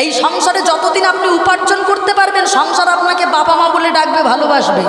এই সংসারে যতদিন আপনি উপার্জন করতে পারবেন, সংসার আপনাকে বাবা মা বলে ডাকবে, ভালোবাসবে।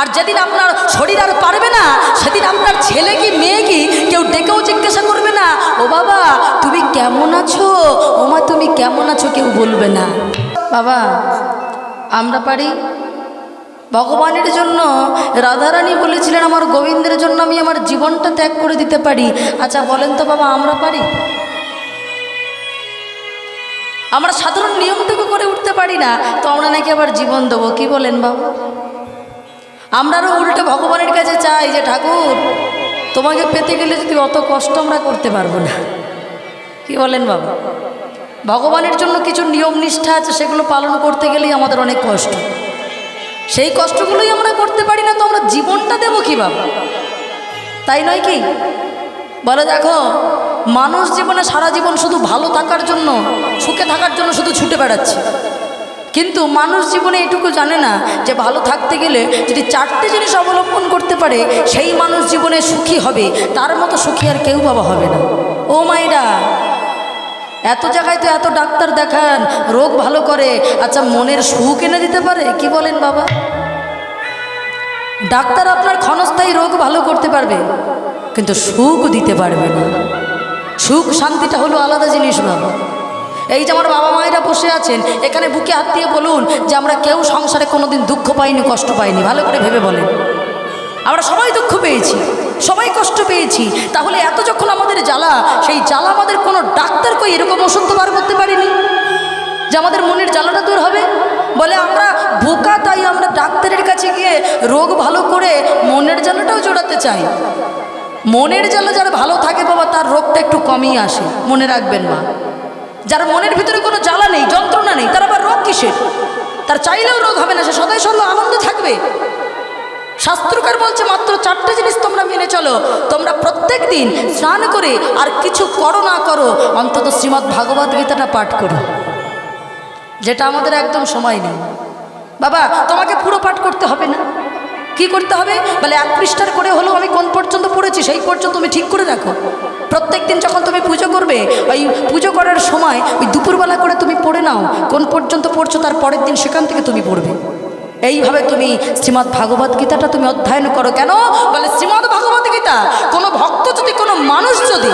আর যেদিন আপনার শরীর আর পারবে না, সেদিন আপনার ছেলে কি, মেয়ে কি, কেউ ডেকেও জিজ্ঞাসা করবে না, ও বাবা, তুমি কেমন আছো? ও মা, তুমি কেমন আছো? কেউ বলবে না। বাবা, আমরা পারি? ভগবানের জন্য রাধারানী বলেছিলেন, আমার গোবিন্দের জন্য আমি আমার জীবনটা ত্যাগ করে দিতে পারি। আচ্ছা বলেন তো বাবা, আমরা পারি? আমরা সাধারণ নিয়মটুকু করে উঠতে পারি না, তো আমরা নাকি আবার জীবন দেবো, কি বলেন বাবা? আমরাও উল্টে ভগবানের কাছে চাই যে, ঠাকুর, তোমাকে পেতে গেলে যদি অত কষ্ট আমরা করতে পারব না। কি বলেন বাবা? ভগবানের জন্য কিছু নিয়ম নিষ্ঠা আছে, সেগুলো পালন করতে গেলেই আমাদের অনেক কষ্ট। সেই কষ্টগুলোই আমরা করতে পারি না, তো আমরা জীবনটা দেবো কি বাবা? তাই নয় কি? বলো দেখো মানুষ জীবনে সারা জীবন শুধু ভালো থাকার জন্য, সুখে থাকার জন্য শুধু ছুটে বেড়াচ্ছে। কিন্তু মানুষ জীবনে এটুকু জানে না যে ভালো থাকতে গেলে যদি চারটে জিনিস অবলম্বন করতে পারে, সেই মানুষ জীবনে সুখী হবে। তার মতো সুখী আর কেউ বাবা হবে না। ও মাইরা এত জায়গায় তো এত ডাক্তার দেখান, রোগ ভালো করে। আচ্ছা মনের সুখ এনে দিতে পারে? কি বলেন বাবা? ডাক্তার আপনার ক্ষণস্থায়ী রোগ ভালো করতে পারবে, কিন্তু সুখ দিতে পারবে না। সুখ শান্তিটা হলো আলাদা জিনিস বাবা এই যে আমার বাবা মায়েরা বসে আছেন, এখানে বুকে হাত দিয়ে বলুন যে আমরা কেউ সংসারে কোনোদিন দুঃখ পাইনি, কষ্ট পাইনি, ভালো করে ভেবে বলেন। আমরা সবাই দুঃখ পেয়েছি, সবাই কষ্ট পেয়েছি। তাহলে এত যখন আমাদের জ্বালা, সেই জ্বালা আমাদের কোনো ডাক্তার কই এরকম ওষুধ বার করতে পারিনি? যে আমাদের মনের জ্বালাটা দূর হবে? বলে আমরা বোকা, তাই আমরা ডাক্তারের কাছে গিয়ে রোগ ভালো করে মনের জ্বালাটাও জোড়াতে চাই। মনের জ্বালা যারা ভালো থাকে বাবা, তার রোগটা একটু কমই আসে, মনে রাখবেন মা। যার মনের ভিতরে কোনো জ্বালা নেই, যন্ত্রণা নেই, তার আবার রোগ কিসের? তার চাইলেও রোগ হবে না, সে সদাই সর্ব আনন্দ থাকবে। শাস্ত্রকার বলছে, মাত্র চারটে জিনিস তোমরা মেনে চলো। তোমরা প্রত্যেক দিন স্নান করে আর কিছু করো না করো, অন্তত শ্রীমদ্ ভাগবত গীতাটা পাঠ করো। যেটা আমাদের একদম সময় নেই। বাবা, তোমাকে পুরো পাঠ করতে হবে না? কি করতে হবে? বলে, এক পৃষ্ঠার করে হলেও আমি কোন পর্যন্ত পড়েছি সেই পর্যন্ত তুমি ঠিক করে রাখো। প্রত্যেক দিন যখন তুমি পুজো করবে, ওই পুজো করার সময় ওই দুপুরবেলা করে তুমি পড়ে নাও, কোন পর্যন্ত পড়ছো তার পরের দিন সেখান থেকে তুমি পড়বে। এইভাবে তুমি শ্রীমদ্ ভাগবত গীতাটা তুমি অধ্যয়ন করো। কেন? বলে, শ্রীমদ্ ভাগবত গীতা, কোনো ভক্ত যদি, কোনো মানুষ যদি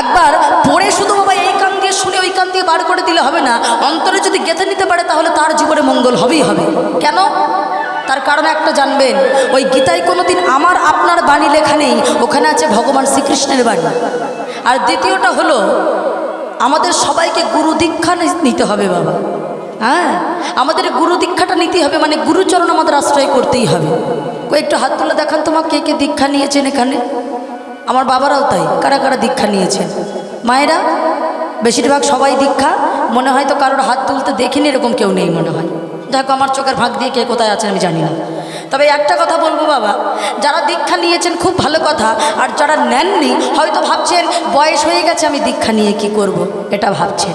একবার পড়ে শুধু বাবা এই কান দিয়ে শুনে, ওই কান দিয়ে বার করে দিলে হবে না। অন্তরে যদি গেঁথে নিতে পারে, তাহলে তার জীবনে মঙ্গল হবেই হবে। কেন? তার কারণ একটা জানবেন, ওই গীতায় কোনোদিন আমার, আপনার বাণী লেখা নেই, ওখানে আছে ভগবান শ্রীকৃষ্ণের বাণী। আর দ্বিতীয়টা হলো, আমাদের সবাইকে গুরু দীক্ষা নিতে হবে বাবা। হ্যাঁ? আমাদের গুরু দীক্ষাটা নিতেই হবে মানে গুরুচরণ আমাদের আশ্রয় করতেই হবে। কই, একটু হাত তুলে দেখান তোমার কে কে দীক্ষা নিয়েছেন এখানে? আমার বাবারাও তাই, কারা কারা দীক্ষা নিয়েছেন? মায়েরা? বেশিরভাগ সবাই দীক্ষা, মনে হয় তো কারোর হাত তুলতে দেখিনি, এরকম কেউ নেই মনে হয়। দেখো আমার চোখের ভাগ দিয়ে কে কোথায় আছেন আমি জানি না। তবে একটা কথা বলব বাবা, যারা দীক্ষা নিয়েছেন খুব ভালো কথা, আর যারা নেননি, হয়তো ভাবছেন, বয়স হয়ে গেছে, আমি দীক্ষা নিয়ে কি করব। এটা ভাবছেন।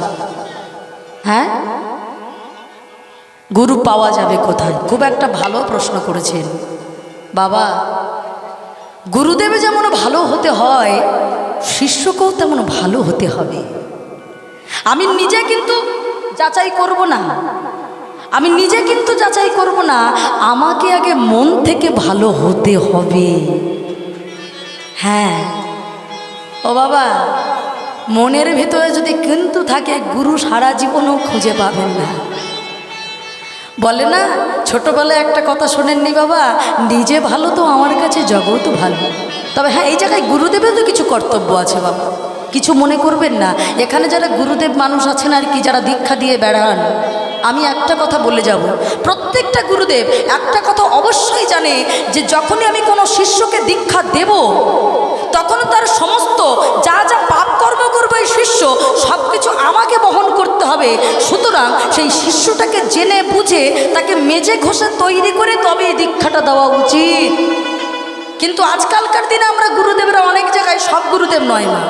হ্যাঁ? গুরু পাওয়া যাবে কোথায়? খুব একটা ভালো প্রশ্ন করেছেন। বাবা, গুরুদেবে যেমন ভালো হতে হয়, শিষ্যকেও তেমন ভালো হতে হবে। আমি নিজে কিন্তু যাচাই করব না। আমি নিজে কিন্তু যাচাই করব না, আমাকে আগে মন থেকে ভালো হতে হবে। হ্যাঁ। ও বাবা, মনের ভেতরে যদি কিন্তু থাকে, গুরু সারা জীবনও খুঁজে পাবেন না। বলে না, ছোটবেলায় একটা কথা শোনেননি বাবা, নিজে ভালো তো আমার কাছে জগৎ ভালো। তবে হ্যাঁ এই জায়গায় গুরুদেবের তো কিছু কর্তব্য আছে বাবা। কিছু মনে করবেন না, এখানে যারা গুরুদেব মানুষ আছেন আর কি, যারা দীক্ষা দিয়ে বেড়ান আমি একটা কথা বলে যাব। প্রত্যেকটা গুরুদেব একটা কথা অবশ্যই জানে যে যখনই আমি কোনো শিষ্যকে দীক্ষা দেব তখন তার সমস্ত যা যা পাপ কর্ম করবে এই শিষ্য সব কিছু আমাকে বহন করতে হবে। সুতরাং সেই শিষ্যটাকে জেনে বুঝে তাকে মেজে ঘষে তৈরি করে তবে এই দীক্ষাটা দেওয়া উচিত। কিন্তু আজকালকার দিনে আমরা গুরুদেবরা অনেক জায়গায় সব গুরুদেব নয় মা।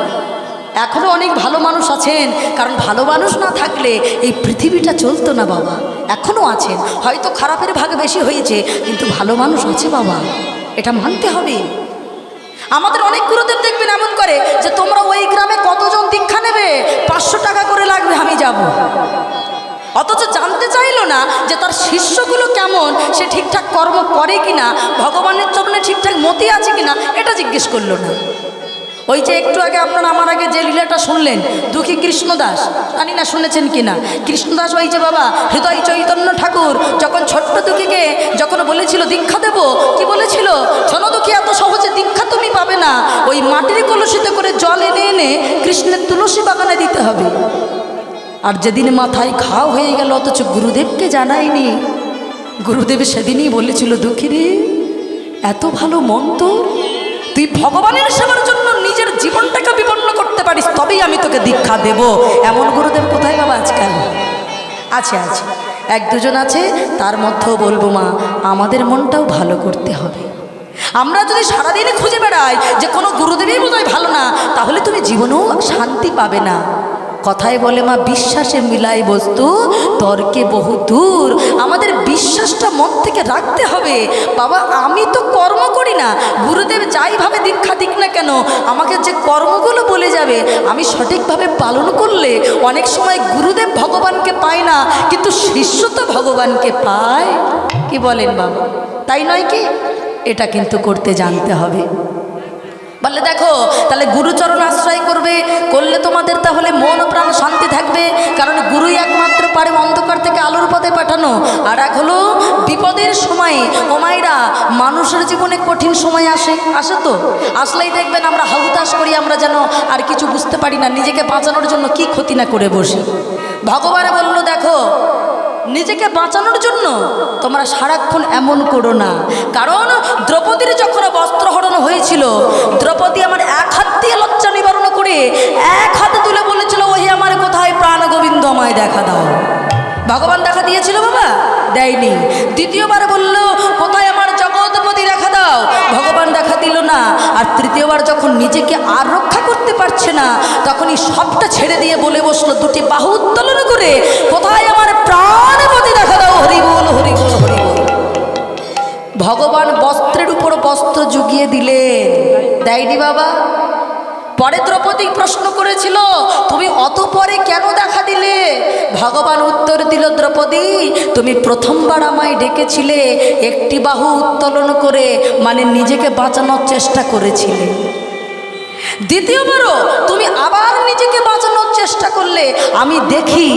এখনও অনেক ভালো মানুষ আছেন। কারণ ভালো মানুষ না থাকলে এই পৃথিবীটা চলতো না বাবা। এখনও আছেন। হয়তো খারাপের ভাগ বেশি হয়েছে, কিন্তু ভালো মানুষ আছে বাবা। এটা মানতে হবে। আমাদের অনেক গুরুদেব দেখবেন এমন করে যে, তোমরা ওই গ্রামে কতজন দীক্ষা নেবে? পাঁচশো টাকা করে লাগে যাব। অথচ জানতে চাইলো না যে, তার শিষ্যগুলো কেমন? সে ঠিকঠাক কর্ম করে কিনা? ভগবানের চরণে ঠিকঠাক মতি আছে কিনা? এটা জিজ্ঞেস করল না। ওই যে একটু আগে আপনারা আমার আগে যে লীলাটা শুনলেন, দুঃখী কৃষ্ণদাস, জানি না শুনেছেন কিনা? কৃষ্ণদাস ওই যে বাবা, হৃদয় চৈতন্য ঠাকুর, যখন ছোট্ট দুঃখীকে যখন বলেছিল, দীক্ষা দেব। কি বলেছিল? শোনো দুঃখী, এত সহজে দীক্ষা তুমি পাবে না। ওই মাটির কলসিতে করে জল এনে এনে কৃষ্ণের তুলসী বাগানে দিতে হবে। আর যেদিন মাথায় ঘাও হয়ে গেল, অথচ গুরুদেবকে জানায়নি। গুরুদেব সেদিনই বলেছিল, দুঃখী রে, এত ভালো মন তোর তুই ভগবানের সেবার জন্য জীবনটাকে বিপন্ন করতে পারিস, তবেই আমি তোকে দীক্ষা দেব। এমন গুরুদেব কোথায় বাবা আজকাল? আছে আছে। এক দুজন আছে, তার মধ্যেও বলব মা, আমাদের মনটাও ভালো করতে হবে। আমরা যদি সারাদিনে খুঁজে বেড়াই যে কোনো গুরুদেবই বোধহয় ভালো না, তাহলে তুমি জীবনেও শান্তি পাবে না। কথায় বলে মা, বিশ্বাসে মিলাই বস্তু, তর্কে বহু দূর। আমাদের বিশ্বাসটা মন থেকে রাখতে হবে। বাবা, আমি তো কর্ম করি না। গুরুদেব যাইভাবে দীক্ষা দিক না কেন, আমাকে যে কর্মগুলো বলে যাবে, আমি সঠিকভাবে পালন করলে অনেক সময় গুরুদেব ভগবানকে পায় না, কিন্তু শিষ্য তো ভগবানকে পায়। কি বলেন বাবা? তাই নয় কি? এটা কিন্তু করতে জানতে হবে। বললে দেখো, তাহলে গুরুচরণ আশ্রয় করবে, করলে তোমাদের তাহলে মন প্রাণ শান্তি থাকবে। কারণ গুরুই একমাত্র পারে অন্ধকার থেকে আলোর পথে পাঠানো। আর এক হলো, বিপদের সময়ে ওমাইরা মানুষের জীবনে কঠিন সময় আসে আসে তো? আসলেই দেখবেন আমরা হাহুতাশ করি, আমরা যেন আর কিছু বুঝতে পারি না, নিজেকে বাঁচানোর জন্য কি ক্ষতি না করে বসি। ভগবান বলল নিজেকে বাঁচানোর জন্য তোমরা সারাক্ষণ এমন করো না। কারণ দ্রৌপদীর যখন বস্ত্র হরণ হয়েছিল, দ্রৌপদী আমার এক হাত দিয়ে লজ্জা নিবারণ করে এক হাতে তুলে বলেছিল ওই আমার কোথায় প্রাণ গোবিন্দ, আমায় দেখা দাও। ভগবান দেখা দিয়েছিল, বাবা, দেয়নি। দ্বিতীয়বার বলল, কোথায় আমার জগৎপতি দেখা দাও। ভগবান দেখা দিল না। আর তৃতীয়বার যখন নিজেকে আর রক্ষা করতে পারছে না, তখনই সবটা ছেড়ে দিয়ে বলে বসল দুটি বাহু উত্তোলন করে, কোথায় আমার বস্ত্র জুগিয়ে দিলেন। দেয়নি বাবা, পরে দ্রৌপদী প্রশ্ন করেছিল, তুমি অত পরে কেন দেখা দিলে? ভগবান উত্তর দিল, দ্রৌপদী, তুমি প্রথমবার আমায় ডেকেছিলে, একটি বাহু উত্তোলন করে মানে নিজেকে বাঁচানোর চেষ্টা করেছিলে। দ্বিতীয়বারও তুমি আবার নিজেকে বাঁচানোর চেষ্টা করলে, আমি দেখি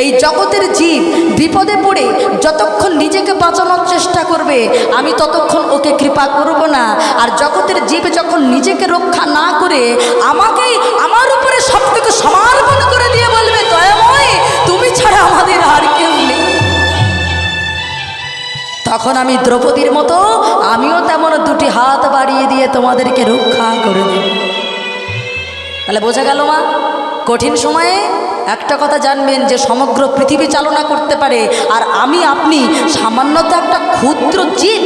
এই জগতের জীব বিপদে পড়ে যতক্ষণ নিজেকে বাঁচানোর চেষ্টা করবে, আমি ততক্ষণ ওকে কৃপা করব না। আর জগতের জীব যখন নিজেকে রক্ষা না করে আমাকে আমার উপরে সব থেকে সমর্পণ করে দিয়ে বলবে, দয়াময়, তুমি ছাড়া আমাদের আর কেউ নেই। তখন আমি দ্রৌপদীর মতো, আমিও তেমন দুটি হাত বাড়িয়ে দিয়ে তোমাদেরকে রক্ষা করে দেব। তাহলে বোঝা গেল মা, কঠিন সময়ে একটা কথা জানবেন যে সমগ্র পৃথিবী চালনা করতে পারে, আর আমি, আপনি সামান্যত একটা ক্ষুদ্র জীব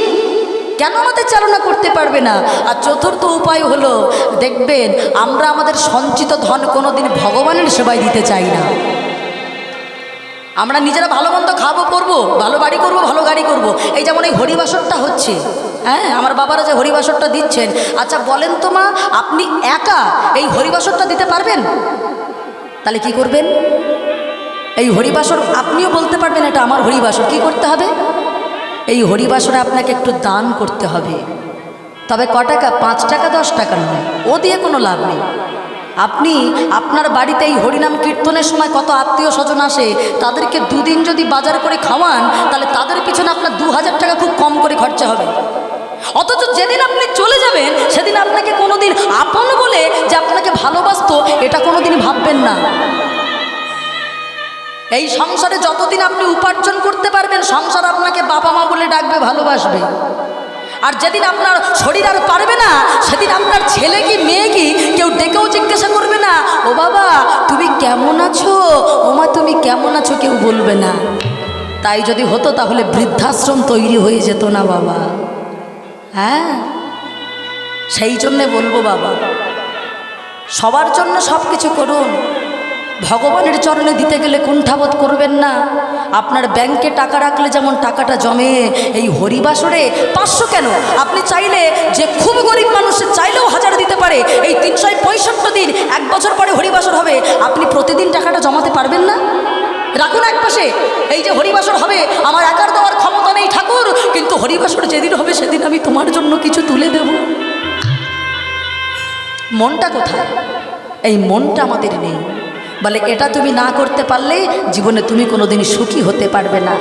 কেন আমাদের চালনা করতে পারবে না? আর চতুর্থ উপায় হলো, দেখবেন, আমরা আমাদের সঞ্চিত ধন কোনোদিন ভগবানের সেবায় দিতে চাই না। আমরা নিজেরা ভালো মন্দ খাব, করব, ভালো বাড়ি করব, ভালো গাড়ি করব। এই যেমন এই হরিবাসরটা হচ্ছে হ্যাঁ? আমার বাবারা যে হরিবাসরটা দিচ্ছেন আচ্ছা বলেন তো মা, আপনি একা এই হরিবাসরটা দিতে পারবেন? তাহলে কি করবেন? এই হরিবাসর আপনিও বলতে পারবেন এটা আমার হরিবাসর কি করতে হবে? এই হরিবাসরে আপনাকে একটু দান করতে হবে। তবে ক টাকা? পাঁচ টাকা, দশ টাকা নয়। ও দিয়ে কোনো লাভ নেই। আপনি আপনার বাড়িতে এই হরিনাম কীর্তনের সময় কত আত্মীয় স্বজন আসে, তাদেরকে দুদিন যদি বাজার করে খাওয়ান, তাহলে তাদের পিছনে আপনার দু হাজার টাকা খুব কম করে খরচা হবে। অথচ যেদিন আপনি চলে যাবেন, সেদিন আপনাকে কোনোদিন আপন বলে যে আপনাকে ভালোবাসতো, এটা কোনোদিন ভাববেন না। এই সংসারে যতদিন আপনি উপার্জন করতে পারবেন, সংসার আপনাকে বাবা মা বলে ডাকবে, ভালোবাসবে। আর যেদিন আপনার শরীর আর পারবে না, সেদিন আপনার ছেলে কি, মেয়ে কি, কেউ ডেকেও জিজ্ঞাসা করবে না, ও বাবা, তুমি কেমন আছো? ও মা, তুমি কেমন আছো? কেউ বলবে না। তাই যদি হতো, তাহলে বৃদ্ধাশ্রম তৈরি হয়ে যেত না বাবা। হ্যাঁ সেই জন্যে বলব বাবা, সবার জন্য সব কিছু করুন। ভগবানের চরণে দিতে গেলে কুণ্ঠাবোধ করবেন না। আপনার ব্যাংকে টাকা রাখলে যেমন টাকাটা জমে, এই হরিবাসরে পাঁচশো কেন? আপনি চাইলে যে খুব গরিব মানুষের চাইলেও হাজার দিতে পারে। এই তিনশো পঁয়ষট্টি দিন এক বছর পরে হরিবাসর হবে। আপনি প্রতিদিন টাকাটা জমাতে পারবেন না? রাখুন এক পাশে। এই যে হরিবাসর হবে, আমার একার দেওয়ার ক্ষমতা নেই ঠাকুর, কিন্তু হরিবাসর যেদিন হবে সেদিন আমি তোমার জন্য কিছু তুলে দেব। মনটা কোথায়? এই মনটা আমাদের নেই। বলে, এটা তুমি না করতে পারলে জীবনে তুমি কোনোদিন সুখী হতে পারবে না।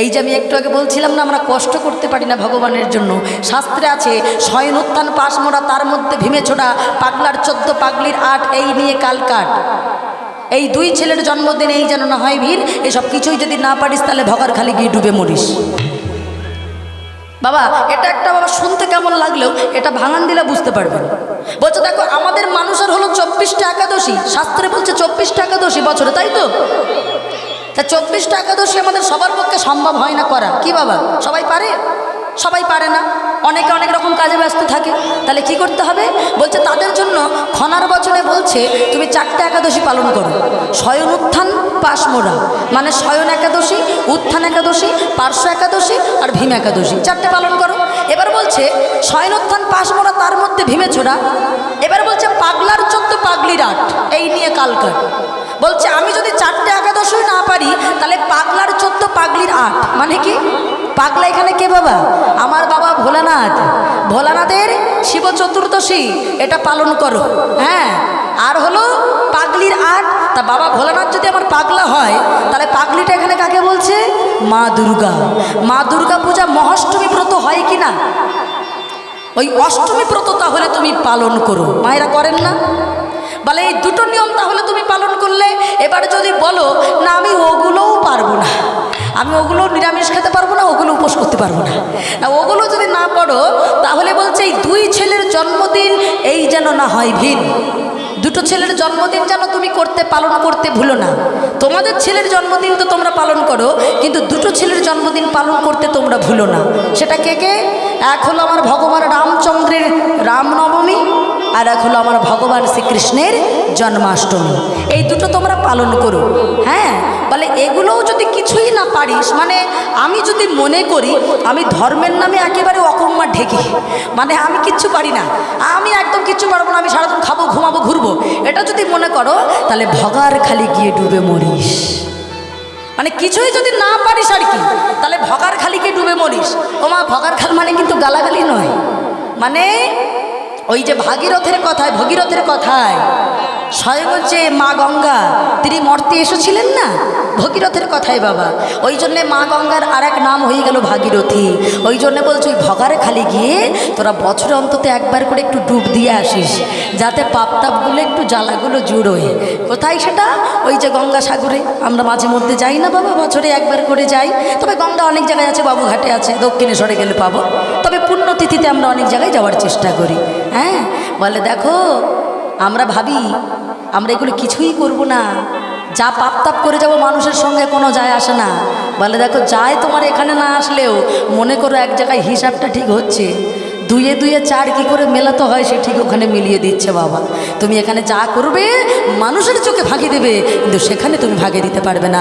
এই যে আমি একটু আগে বলছিলাম না, আমরা কষ্ট করতে পারি না ভগবানের জন্য। শাস্ত্রে আছে শয়ন উত্থান পাশ মোড়া তার মধ্যে ভীমে ছোড়া, পাগলার চোদ্দ পাগলির আট, এই নিয়ে কাল কাট। এই দুই ছেলের জন্মদিন এই যেন না হয় ভিড়, এসব কিছুই যদি না পারিস, তাহলে ভগার খালি গিয়ে ডুবে মরিস। বাবা, এটা একটা বাবা শুনতে কেমন লাগলেও এটা ভাঙান দিলে বুঝতে পারবেন। বলছে, দেখো, আমাদের মানুষের হলো চব্বিশটা একাদশী। শাস্ত্রে বলছে চব্বিশটা একাদশী বছরে, তাই তো? তা চব্বিশটা একাদশী আমাদের সবার পক্ষে সম্ভব হয় না করা। কি বাবা, সবাই পারে? সবাই পারে না। অনেকে অনেক রকম কাজে ব্যস্ত থাকে। তাহলে কি করতে হবে? বলছে, তাদের জন্য খনার বচনে বলছে, তুমি চারটে একাদশী পালন করো। শয়ন উত্থান, পাশ মোড়া। মানে শয়ন একাদশী, উত্থান একাদশী, পার্শ্ব একাদশী আর ভীম একাদশী। চারটে পালন করো। এবার বলছে শয়ন উত্থান, পাশ মোড়া, তার মধ্যে ভীমে ছোড়া। এবার বলছে, পাগলার চোদ্দ পাগলির আট। এই নিয়ে কালকাট বলছে, আমি যদি চারটে একাদশী না পারি, তাহলে পাগলার চোদ্দ পাগলির আট। মানে কি? পাগলা এখানে কে বাবা? আমার বাবা ভোলানাথ। ভোলানাথের শিব চতুর্দশী, এটা পালন করো। হ্যাঁ? আর হলো পাগলির আট। তা বাবা ভোলানাথ যদি আমার পাগলা হয়, তাহলে পাগলিটা এখানে কাকে বলছে? মা দুর্গা। মা দুর্গা পূজা মহাষ্টমী ব্রত হয় কি না ওই অষ্টমী ব্রত তাহলে তুমি পালন করো। মায়েরা করেন না? বলে, এই দুটো নিয়ম তাহলে তুমি পালন করলে, এবার যদি বলো, না, আমি ওগুলোও পারব না। আমি ওগুলো নিরামিষ খেতে পারব না, ওগুলো উপোস করতে পারব না। না, ওগুলো যদি না পড়ো, তাহলে বলছে, এই দুই ছেলের জন্মদিন, এই যেন না হয় ভিন। দুটো ছেলের জন্মদিন যেন তুমি করতে, পালন করতে ভুলো না। তোমাদের ছেলের জন্মদিন তো তোমরা পালন করো, কিন্তু দুটো ছেলের জন্মদিন পালন করতে তোমরা ভুলো না। সেটা কে কে? এক হলো আমার ভগবান রামচন্দ্রের রামনবমী, আর এক হলো আমার ভগবান শ্রীকৃষ্ণের জন্মাষ্টমী। এই দুটো তোমরা পালন করো হ্যাঁ বলে এগুলোও যদি কিছুই না পারিস। মানে আমি যদি মনে করি, আমি ধর্মের নামে একেবারে অকম্মা ঢেকে মানে আমি কিচ্ছু পারি না। আমি একদম কিচ্ছু পারব না, আমি সারাদিন খাব, ঘুমাবো, ঘুরবো। এটা যদি মনে করো, তাহলে ভগার খালি গিয়ে ডুবে মরিস। মানে কিছুই যদি না পারিস আর কি, তাহলে ভগার খালিকে ডুবে মরিস। মা ভগার খাল মানে কিন্তু গালাগালি নয়। মানে ওই যে ভাগীরথের কথায়, ভগীরথের কথায় স্বয়ং হচ্ছে মা গঙ্গা, তিনি মর্তে এসেছিলেন না? ভগীরথের কথাই বাবা। ওই জন্যে মা গঙ্গার আর এক নাম হয়ে গেল ভাগীরথী। ওই জন্যে বলছি, ওই ভগারে খালি গিয়ে তোরা বছরে অন্তত একবার করে একটু ডুব দিয়ে আসিস, যাতে পাপতাপগুলো একটু জ্বালাগুলো জুড়োয় কোথায় সেটা? ওই যে গঙ্গা সাগরে। আমরা মাঝে মধ্যে যাই না বাবা, বছরে একবার করে যাই। তবে গঙ্গা অনেক জায়গায় আছে, বাবুঘাটে আছে দক্ষিণেশ্বরে গেলে পাবো। তবে পুণ্যতিথিতে আমরা অনেক জায়গায় যাওয়ার চেষ্টা করি। হ্যাঁ? বলে, দেখো, আমরা ভাবি আমরা এগুলো কিছুই করব না। যা পাপ তাপ করে যাব মানুষের সঙ্গে কোনো যায় আসে না। বলে দেখো, যায় তোমার এখানে না আসলেও, মনে করো এক জায়গায় হিসাবটা ঠিক হচ্ছে। দুয়ে দুয়ে চার কি করে মেলাতে হয়, সে ঠিক ওখানে মিলিয়ে দিচ্ছে বাবা। তুমি এখানে যা করবে, মানুষের চোখে ভাগে দেবে, কিন্তু সেখানে তুমি ভাগে দিতে পারবে না।